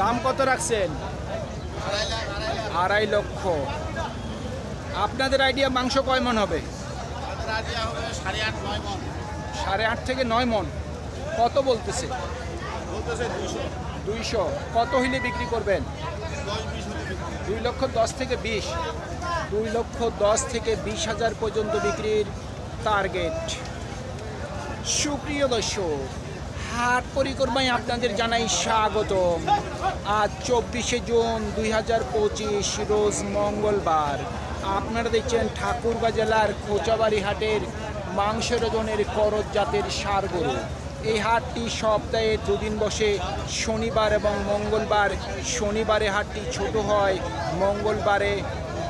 দাম কত রাখছেন? আড়াই লক্ষ। আপনাদের আইডিয়া মাংস কয় মন হবে? সাড়ে আট থেকে নয় মন। কত বলতেছে? দুইশো। কত হইলে বিক্রি করবেন। দুই লক্ষ দশ থেকে বিশ। দুই লক্ষ দশ থেকে বিশ হাজার পর্যন্ত বিক্রির টার্গেট সুপ্রিয় দর্শক হাট পরিক্রমায় আপনাদের জানাই স্বাগতম। আজ চব্বিশে জুন দুই হাজার পঁচিশ, রোজ মঙ্গলবার। আপনারা দেখছেন ঠাকুরগাঁ জেলার খোঁচাবাড়ি হাটের মাংস ওজনের করজ জাতের সার গরু এই হাটটি সপ্তাহে দুদিন বসে, শনিবার এবং মঙ্গলবার। শনিবারে হাটটি ছোট হয়, মঙ্গলবারে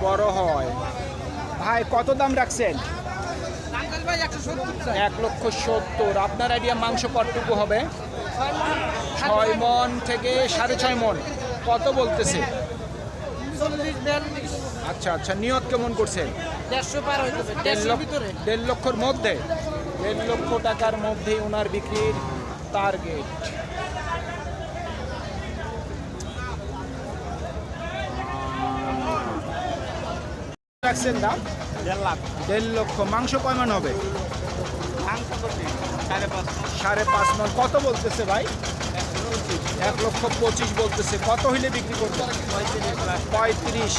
বড় হয়। ভাই, কত দাম রাখছেন? এক লক্ষ সত্তর। আপনার আইডিয়া মাংস কতটুকু হবে? ছয় মন থেকে সাড়ে ছয় মন। কত বলতেছে? আচ্ছা আচ্ছা নিয়ত কেমন ভিতরে। দেড় লক্ষর মধ্যে? দেড় লক্ষ টাকার মধ্যেই ওনার বিক্রির টার্গেট রাখছেন দাম? দেড় লাখ। দেড় লক্ষ। মাংস কয় মান হবে? সাড়ে পাঁচ সাড়ে পাঁচ মন। কত বলতেছে ভাই? এক লক্ষ পঁচিশ বলতেছে। কত হইলে বিক্রি করবে? পঁয়ত্রিশ। পঁয়ত্রিশ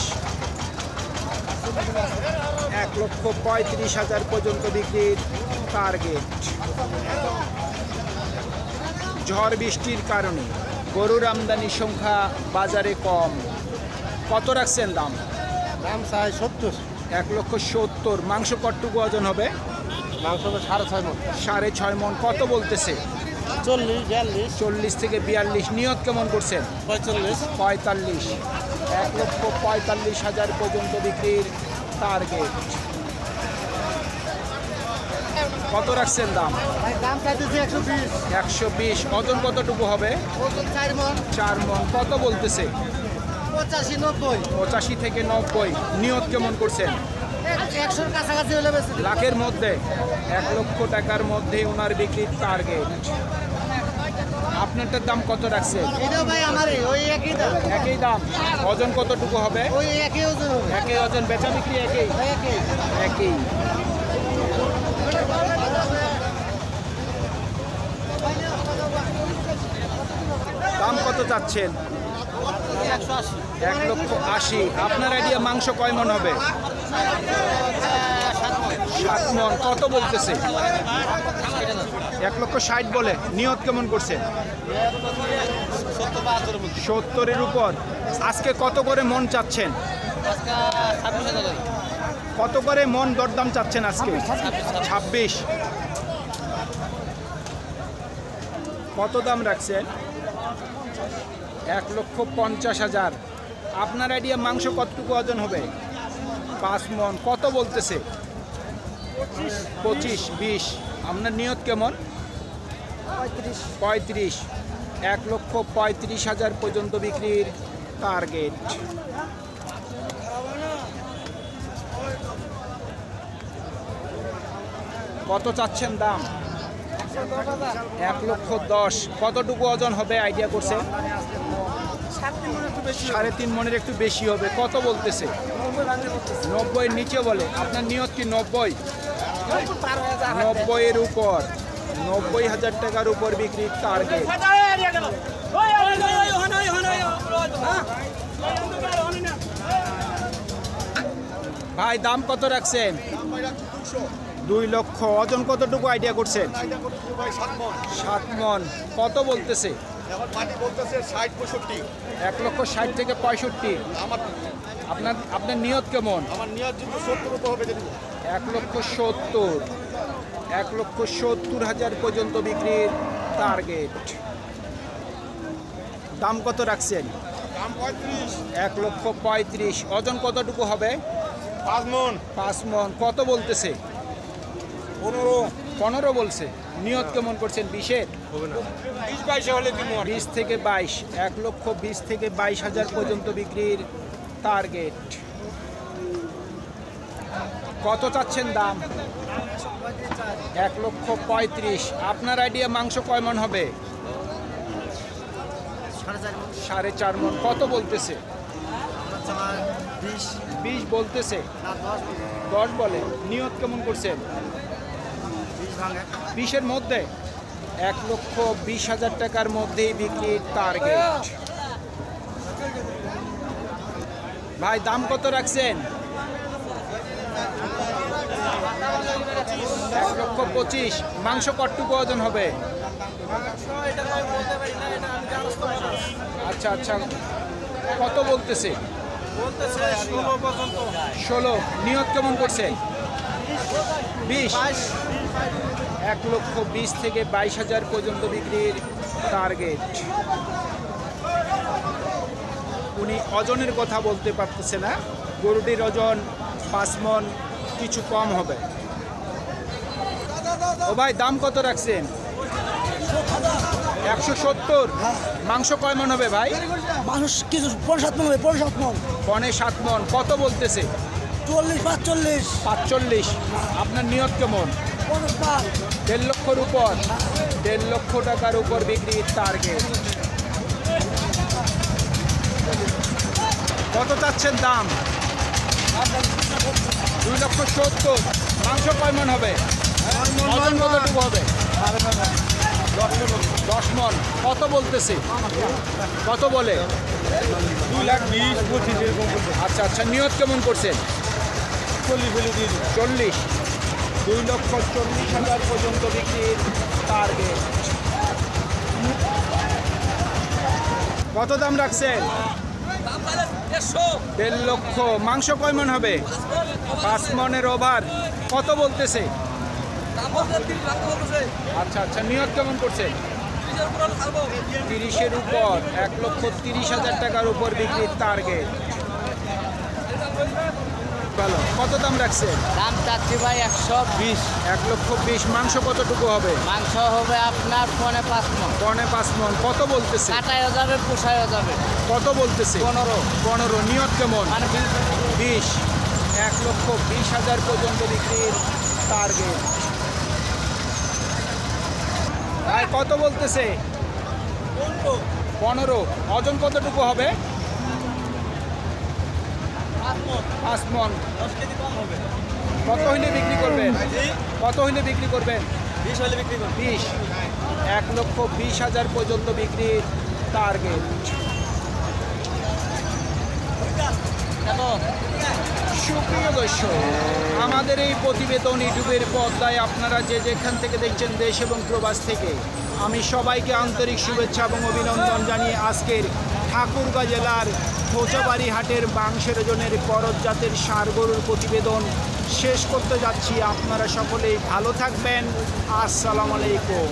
এক লক্ষ পঁয়ত্রিশ হাজার পর্যন্ত বিক্রির টার্গেট ঝড় বৃষ্টির কারণে গরুর আমদানির সংখ্যা বাজারে কম। কত রাখছেন দাম? দাম চাই সত্তর। এক লক্ষ সত্তর। মাংস কটটুকু ওজন হবে? মাংস সাড়ে ছয় মন। সাড়ে ছয় মন। কত বলতেছে? চল্লিশ বিয়াল্লিশ। চল্লিশ থেকে বিয়াল্লিশ। নিয়ত কেমন করছেন? পঁয়তাল্লিশ। পঁয়তাল্লিশ। এক লক্ষ পঁয়তাল্লিশ হাজার পর্যন্ত বিক্রির টার্গেট কত রাখছেন দাম? দাম চাইতেছি একশো বিশ। একশো বিশ। ওজন কতটুকু হবে? চার মন। চার মন। কত বলতেছে? পঁচাশি নব্বই। পঁচাশি থেকে নব্বই। নিয়ত কেমন করছেন? একশোর কাছাকাছি হলে লাখের মধ্যে? এক লক্ষ টাকার মধ্যে ওনার বিক্রির টার্গেট আপনারটার দাম কত ওই একই দাম। একই দাম। ওজন কতটুকু হবে? ওই একই ওজন বেচা বিক্রি একই। একই। দাম কত চাচ্ছেন? এক লক্ষ আশি। আপনার আইডিয়া মাংস কয় মন হবে? সাত মন। কত বলতেছে? এক লক্ষ ষাট বলে। নিয়ত কেমন মধ্যে সত্তরের উপর। আজকে কত করে মন চাচ্ছেন? কত করে মন দরদাম চাচ্ছেন আজকে? ছাব্বিশ। কত দাম রাখছেন? এক লক্ষ পঞ্চাশ হাজার। আপনার আইডিয়া মাংস কতটুকু ওজন হবে? পাঁচ মন কত বলতেছে? পঁচিশ। বিশ। আপনার নিয়ত কেমন? পঁয়ত্রিশ। এক লক্ষ পঁয়ত্রিশ হাজার পর্যন্ত বিক্রির টার্গেট কত চাচ্ছেন দাম? এক লক্ষ দশ। কতটুকু ওজন হবে? আইডিয়া করছে? সাড়ে তিন মনের একটু বেশি হবে। কত বলতেছে? নব্বই নিচে বলে। আপনার নিয়ত কি নব্বই? নব্বইয়ের উপর। নব্বই হাজার টাকার উপর বিক্রির টার্গেট ভাই, দাম কত রাখছেন? দুই লক্ষ। ওজন কতটুকু আইডিয়া করছেন? সাত মন। কত বলতেছে? এখন বলতেছে ষাট পঁয়ষট্টি। এক লক্ষ ষাট থেকে পঁয়ষট্টি। আমার আপনার আপনার নিয়ত কেমন? আমার নিয়ত যদি সত্তর উপর হবে যদি এক লক্ষ সত্তর। এক লক্ষ সত্তর হাজার পর্যন্ত বিক্রির টার্গেট দাম কত রাখছেন? দাম পঁয়ত্রিশ। এক লক্ষ পঁয়ত্রিশ। ওজন কতটুকু হবে? পাঁচ মন। পাঁচ মন। কত বলতেছে? পনেরো। পনেরো বলছে। নিয়ত কেমন করছেন? বিশের? হবে বিশ বাইশে হলে দিব আর বিশ থেকে বাইশ এক লক্ষ বিশ থেকে বাইশ হাজার পর্যন্ত বিক্রির টার্গেট কত চাচ্ছেন দাম? এক লক্ষ পঁয়ত্রিশ। আপনার আইডিয়া মাংস কয় মন হবে? সাড়ে চার মন। কত বলতেছে? বিশ। বিশ বলতেছে। না দশ বলে। নিয়ত কেমন করছেন? বিশের মধ্যে এক লক্ষ বিশ হাজার টাকার মধ্যেই বিক্রির টার্গেট। ভাই, দাম কত রাখছেন? এক লক্ষ পঁচিশ। মাংস কটটুকু ওজন হবে? আচ্ছা আচ্ছা। কত বলতেছে? ষোলো। নিয়ত কেমন করছে? বিশ। এক লক্ষ বিশ থেকে বাইশ হাজার পর্যন্ত বিক্রির টার্গেট উনি ওজনের কথা বলতে পারতেছে না। গরুটির ওজন পাঁচ মন কিছু কম হবে। ও ভাই দাম কত রাখছেন? একশো সত্তর। মাংস কয় মন হবে ভাই? মানুষ কিছু পনেরো সাত মন হবে পনেরো সাত মন। পনে সাত মন। কত বলতেছে? চল্লিশ পাঁচচল্লিশ। পাঁচচল্লিশ। আপনার নিয়ত কেমন? দেড় লক্ষর উপর। দেড় লক্ষ টাকার উপর বিক্রির টার্গেট কত চাচ্ছেন দাম? দুই লক্ষ সত্তর। মাংস কয় মন হবে ওজন কতটুকু হবে দশ মন। কত বলতেছে? কত বলে? দুই লাখ বিশ পঁচিশ আচ্ছা আচ্ছা নিয়ত কেমন করছেন? চল্লিশ ফেলে দিয়ে চল্লিশ। দুই লক্ষ চল্লিশ হাজার পর্যন্ত বিক্রির টার্গেট কত দাম রাখছেন? দেড় লক্ষ। মাংস কয় মন হবে? পাঁচ মনের ওভার। কত বলতেছে? আচ্ছা আচ্ছা নিয়ত কেমন করছে? তিরিশের উপর এক লক্ষ তিরিশ হাজার টাকার উপর বিক্রির টার্গেট ভালো। কত দাম রাখছেন দাম চাচ্ছি ভাই একশো বিশ। এক লক্ষ বিশ। মাংস কতটুকু হবে? মাংস হবে আপনার পনে পাঁচ মন। পনে পাঁচ মন। কত বলতেছে? যাবে যাবে। কত বলতেছে? পনেরো। পনেরো। নিয়ত কেমন? মানে বিশ। এক লক্ষ বিশ হাজার পর্যন্ত বিক্রির টার্গেট ভাই কত বলতেছে? পনেরো। ওজন কতটুকু হবে? পাঁচ মন কত হইলে বিক্রি করবেন? কত হইলে বিক্রি করবেন? বিশ হলে বিক্রি বিশ। এক লক্ষ বিশ হাজার পর্যন্ত বিক্রির টার্গেট সুপ্রিয় দর্শক আমাদের এই প্রতিবেদন ইউটিউবের পর্দায় আপনারা যে যেখান থেকে দেখছেন দেশ এবং প্রবাস থেকে আমি সবাইকে আন্তরিক শুভেচ্ছা এবং অভিনন্দন জানিয়ে আজকের ঠাকুরগাঁ জেলার খোঁচাবাড়ি হাটের মাংসের ওজনের করজ জাতের গরুর প্রতিবেদন শেষ করতে যাচ্ছি। আপনারা সকলেই ভালো থাকবেন। আসসালামু আলাইকুম।